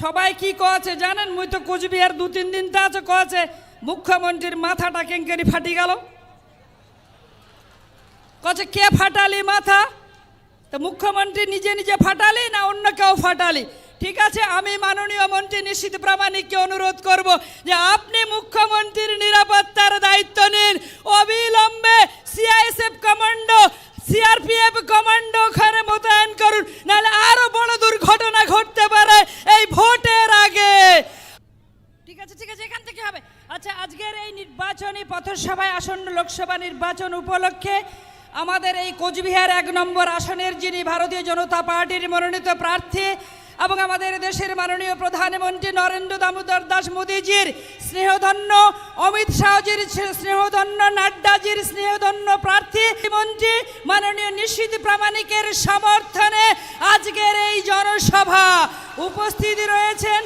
সবাই কি কছে জানেন? মুই তো কোচবিহার দু, তিন দিন তা আছে কছে মুখ্যমন্ত্রীর মাথাটা কেঙ্কেরি ফাটি গেল। কছে কে ফাটালি মাথা? তো মুখ্যমন্ত্রী নিজে নিজে ফাটালি না অন্য কেউ ফাটালি? ঠিক আছে, আমি মাননীয় মন্ত্রী নিশ্চিত প্রামাণিককে অনুরোধ করব যে আপনি মুখ্যমন্ত্রীর নিরাপত্তার দায়িত্ব নিন। অবিলম্বে সিআইএসএফ কমান্ডো সিআরপিএফ কমান্ডো ওখানে মোতায়েন করুন। নাহলে আরও বড় দুর্ঘটনা ঘটতে পারে এই ভোটের আগে ঠিক আছে ঠিক আছে এখান থেকে হবে আচ্ছা আজকের এই নির্বাচনী পথসভায় আসন্ন লোকসভা নির্বাচন উপলক্ষে আমাদের এই কোচবিহার এক নম্বর আসনের যিনি ভারতীয় জনতা পার্টির মনোনীত প্রার্থী এবং আমাদের দেশের মাননীয় প্রধানমন্ত্রী নরেন্দ্র দামোদর দাস মোদীজির স্নেহধন্য, অমিত শাহজির স্নেহধন্য, নাড্ডাজির স্নেহধন্য প্রার্থী, মন্ত্রী, মাননীয় নিশ্চিত প্রামাণিকের সমর্থনে আজকের এই জনসভা। উপস্থিত রয়েছেন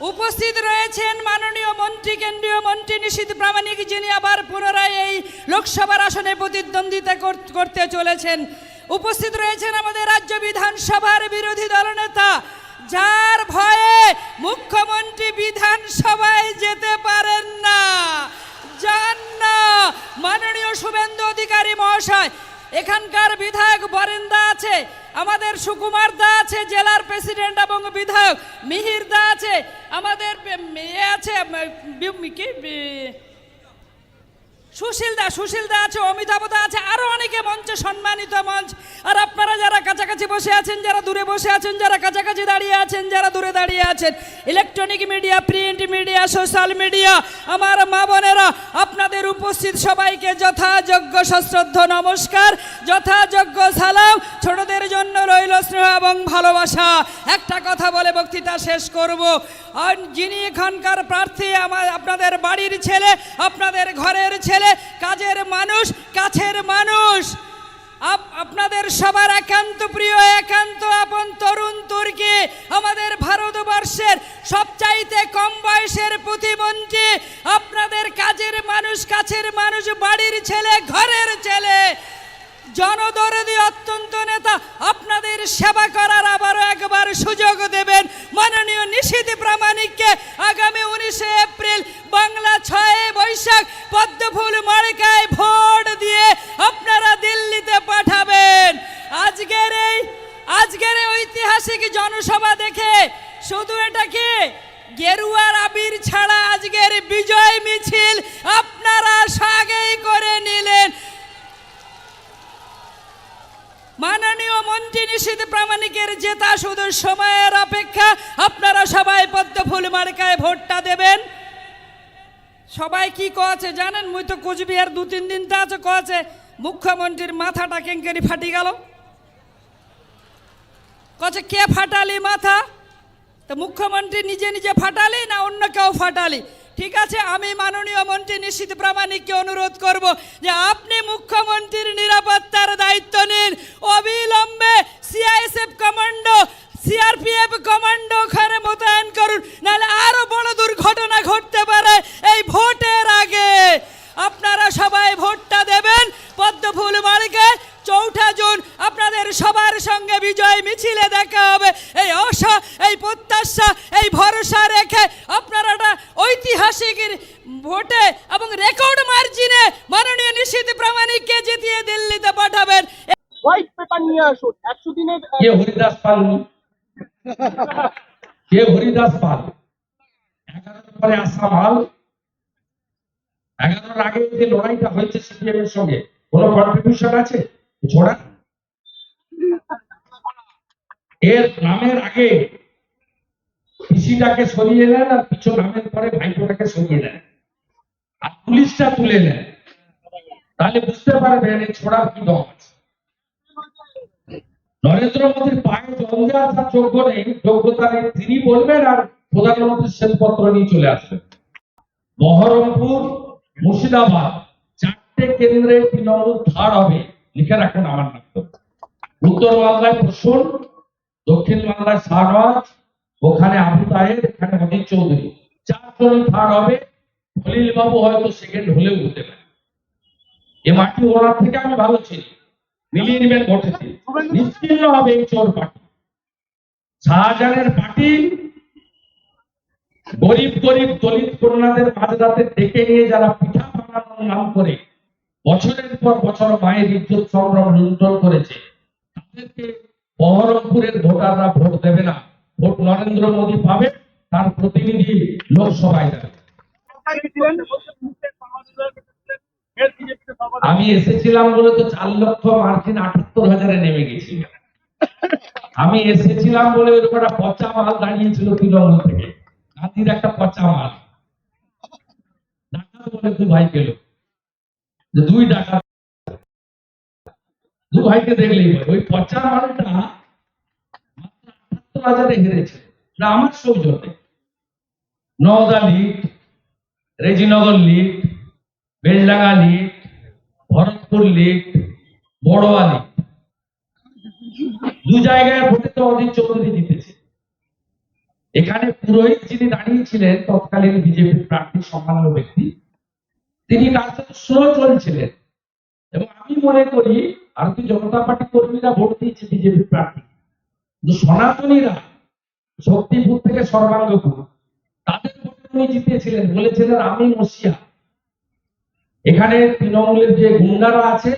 উপস্থিত রয়েছেন মাননীয় মন্ত্রী, কেন্দ্রীয় মন্ত্রী নিশীত প্রামাণিক যিনি আবার পুনরায় এই লোকসভার আসনে প্রতিদ্বন্দ্বিতা কর- করতে চলেছেন। উপস্থিত রয়েছেন আমাদের রাজ্য বিধানসভার বিরোধী দলনেতা, যার ভয়ে মুখ্যমন্ত্রী বিধানসভায় যেতে পারেন না। যান না, মাননীয় শুভেন্দু অধিকারী মহাশয়। এখানকার বিধায়ক বরেন্দা আছে, আমাদের সুকুমার দা আছে, জেলার প্রেসিডেন্ট এবং বিধায়ক মিহির দা আছে। আমাদের মেয়ে আছে কি? বি- সুশীল দা সুশীল দা আছে, অমিতাভ দা আছে, আরও অনেকে মঞ্চে সম্মানিত মঞ্চ। আর আপনারা যারা কাছাকাছি বসে আছেন, যারা দূরে বসে আছেন, যারা কাছাকাছি দাঁড়িয়ে আছেন, যারা দূরে দাঁড়িয়ে আছেন electronic media print media social media আমার মা বোনেরা, আপনাদের উপস্থিত সবাইকে যথাযোগ্য সশ্রদ্ধ নমস্কার, যথাযোগ্য সালাম। ছোটদের জন্য রইল স্নেহ এবং ভালোবাসা। একটা কথা বলে বক্তৃতা শেষ করব। যিনি এখানকার প্রার্থী, আমার আপনাদের বাড়ির ছেলে, আপনাদের ঘরের ছেলে কাজের মানুষ, কাছের মানুষ। আপ- আপনাদের সবার একান্ত প্রিয়, একান্ত আপন তরুণ তুর্কি, আমাদের ভারতবর্ষের সবচাইতে কম বয়সের প্রতিমন্ত্রী, আপনাদের কাজের মানুষ, কাছের মানুষ, বাড়ির ছেলে, ঘরের ছেলে। জনদরদি অত্যন্ত নেতা, আপনাদের সেবা করার আবারও একবার সুযোগ দেবেন। মাননীয় নিশীত প্রামাণিককে জনসভা দেখে, শুধু এটা কি? গেরুয়ার আবির ছাড়া আজকের বিজয় মিছিল আপনারা আগেই করে নিলেন। মাননীয় মন্ত্রী নিষিদ্ধ প্রামাণিকের জেতা শুধু সময়ের অপেক্ষা। আপনারা সবাই পদ্ম ফুল মার্কায় ভোটটা দেবেন। সবাই কি কছে জানেন? মুই তো কোচবিহার দু তিন দিন তা আছে কছে মুখ্যমন্ত্রীর মাথাটা কেঙ্কেরি ফাটি গেল। কছে কে ফাটালি মাথা? তো মুখ্যমন্ত্রী নিজে নিজে ফাটালি না অন্য কেউ ফাটালি? ঠিক আছে, আমি মাননীয় মন্ত্রী নিশ্চিত প্রামাণিককে অনুরোধ করব যে আপনি মুখ্যমন্ত্রীর নিরাপত্তার দায়িত্ব নিন। অবিলম্বে সিআইএসএফ কমান্ডো সিআরপিএফ কমান্ডো ওখানে মোতায়েন করুন নাহলে আরও বড় দুর্ঘটনা ঘটতে পারে এই ভোটের আগে আপনারা সবাই ভোটটা দেবেন পদ্মফুল মার্কে চৌঠা জুন আপনাদের সবার সঙ্গে বিজয় মিছিলে দেখা হবে এই আশা এই প্রত্যাশা এই ভরসা রেখে আপনারা একটা ঐতিহাসিক ভোটে এবং রেকর্ড মার্জিনে মাননীয় নিশ্চিত প্রামাণিককে জিতিয়ে দিল্লিতে পাঠাবেন। হোয়াইট পেপার নিয়ে আসুন একশো দিনের কে হরিদাস পাল? কে হরিদাস পাল? এগারোর পরে আসা মাল এগারোর আগে যে লড়াইটা হয়েছে সিপিএম এর সঙ্গে কোন কন্ট্রিবিউশন আছে? ছোড়া এর নামের আগে পিসিটাকে সরিয়ে নেন আর পিছু নামের পরে ভাইপোটাকে সরিয়ে নেন। আর পুলিশটা তুলে নেন। তাহলে বুঝতে পারবেন এই ছোড়ার কি দম আছে। নরেন্দ্র মোদীর পায়ে জল দেওয়া তার যোগ্য নেই। যোগ্যতা নেই তিনি বলবেন আর প্রধানমন্ত্রীর শ্বেতপত্র নিয়ে চলে আসবেন। বহরমপুর, মুর্শিদাবাদ, চারটে কেন্দ্রে তৃণমূল ধার হবে। লিখে রাখুন আমার নাম। উত্তর বাংলায় প্রসূন, দক্ষিণ বাংলায় শাহনওয়াজ ওখানে আবু তাহের, এখানে অনিল চৌধুরী। চারজনই থার্ড হবে খলিল বাবু হয়তো সেকেন্ড হলেও হতে পারে। এ মাটি ওনার থেকে আমি ভালো চিনি মিলিয়ে নেবেন ভোটে নিশ্চিন্ন হবে এই চোর পার্টি শাহজাহানের পার্টি গরিব গরিব দলিত কন্যাদের মাঝরাতে ডেকে নিয়ে যারা পিঠা বানানোর নাম করে, বছরের পর বছর মায়ের ইজ্জত সম্ভ্রম লুণ্ঠন করেছে, তাদেরকে বহরমপুরের ভোটাররা ভোট দেবে না। ভোট নরেন্দ্র মোদী পাবে, তার প্রতিনিধি লোকসভায় যাবে। আমি এসেছিলাম বলে তো চার লক্ষ মার্জিন আটাত্তর হাজারে নেমে গেছি। আমি এসেছিলাম বলে ওরকম একটা পচা মাল দাঁড়িয়েছিল তৃণমূল থেকে। গান্ধীর একটা পচা মাল। ডাকাত বলে দু ভাই পেল দুই ডাকাত। দু ভাইকে দেখলেই ওই পচা মালটা হাজারে হেরেছে। না আমার সৌজন্যে। Nowda lead Rejinagar lead Beldanga lead Bharatpur lead Baroa lead দু জায়গায় ভোটে তো অজিত চৌধুরী জিতেছে। এখানে পুরোহিত যিনি দাঁড়িয়েছিলেন, তৎকালীন বিজেপির প্রার্থী সম্মান্য ব্যক্তি, তিনি তার সাথে স্লো চলছিলেন। এবং আমি মনে করি, ভারতীয় জনতা পার্টি কর্মীরা ভোট দিয়েছে বিজেপি প্রার্থী কিন্তু সনাতনীরা শক্তিপুর থেকে সর্বাঙ্গপুর, তাদের উনি জিতেছিলেন, বলেছিলেন আমি মসিয়া। এখানে তৃণমূলের যে গুন্ডারা আছে,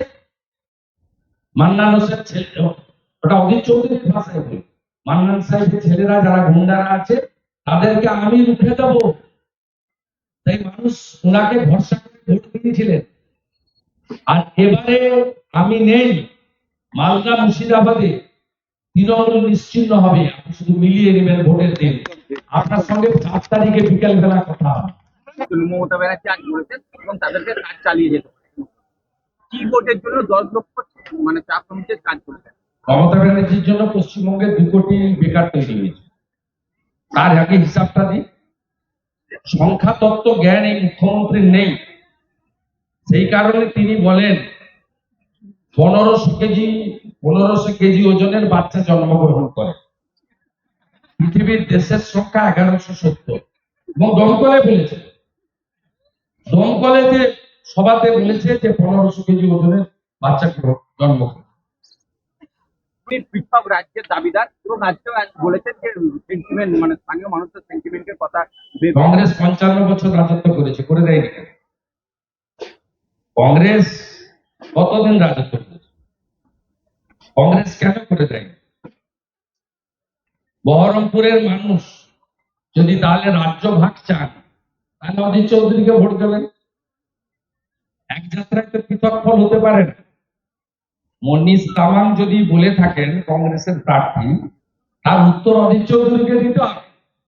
মান্নান হোসেন ছেলে, ওটা অজিত চৌধুরীর ভাষায় বলি। মান্নান সাহেবের ছেলেরা যারা গুন্ডারা আছে, তাদেরকে আমি রুখে দেব। তাই মানুষ ওনাকে ভরসা করে ভোট দিয়েছিলেন। আর এবারে আমি নেই, মালদা মুর্শিদাবাদে তৃণমূল নিশ্চিন্ন হবে। আপনি শুধু মিলিয়ে নেবেন ভোটের দিন। আপনার সঙ্গে চার তারিখে বিকেল বেলা কথা হবে। মমতা ব্যানার্জি আজ বলেছেন এবং তাদেরকে কাজ চালিয়ে যেতে কি ভোটের জন্য দশ লক্ষ মানে চা শ্রমিকের কাজ করেছেন মমতা ব্যানার্জির জন্য পশ্চিমবঙ্গে দু কোটি বেকার তৈরি হয়েছে। তার আগে হিসাবটা দিই। সংখ্যা তত্ত্ব জ্ঞান এই মুখ্যমন্ত্রীর নেই। সেই কারণে তিনি বলেন পনেরোশো কেজি পনেরোশো কেজি ওজনের বাচ্চা জন্মগ্রহণ করে। পৃথিবীর দেশের সংখ্যা এগারোশো সত্তর। এবং দমকলে বলেছে দমকলে যে সভাতে বলেছে যে পনেরোশো কেজি ওজনের বাচ্চা জন্মগ্রহণ। পৃথক রাজ্যের দাবিদার আজকেও আজ বলেছেন যে সেন্টিমেন্ট মানে স্থানীয় মানুষের সেন্টিমেন্টের কথা কংগ্রেস পঞ্চান্ন বছর রাজত্ব করেছে করে দেয়নি কংগ্রেস কতদিন রাজত্ব কংগ্রেস কেন করে দেয়? বহরমপুরের মানুষ যদি তাহলে রাজ্য ভাগ চান, তাহলে অজিত চৌধুরীকে ভোট দেবেন। এক যাত্রায় তো পৃথক ফল হতে পারে না। মনীষ তামাং যদি বলে থাকেন কংগ্রেসের প্রার্থী, তার উত্তর অজিত চৌধুরীকে দিতে হবে।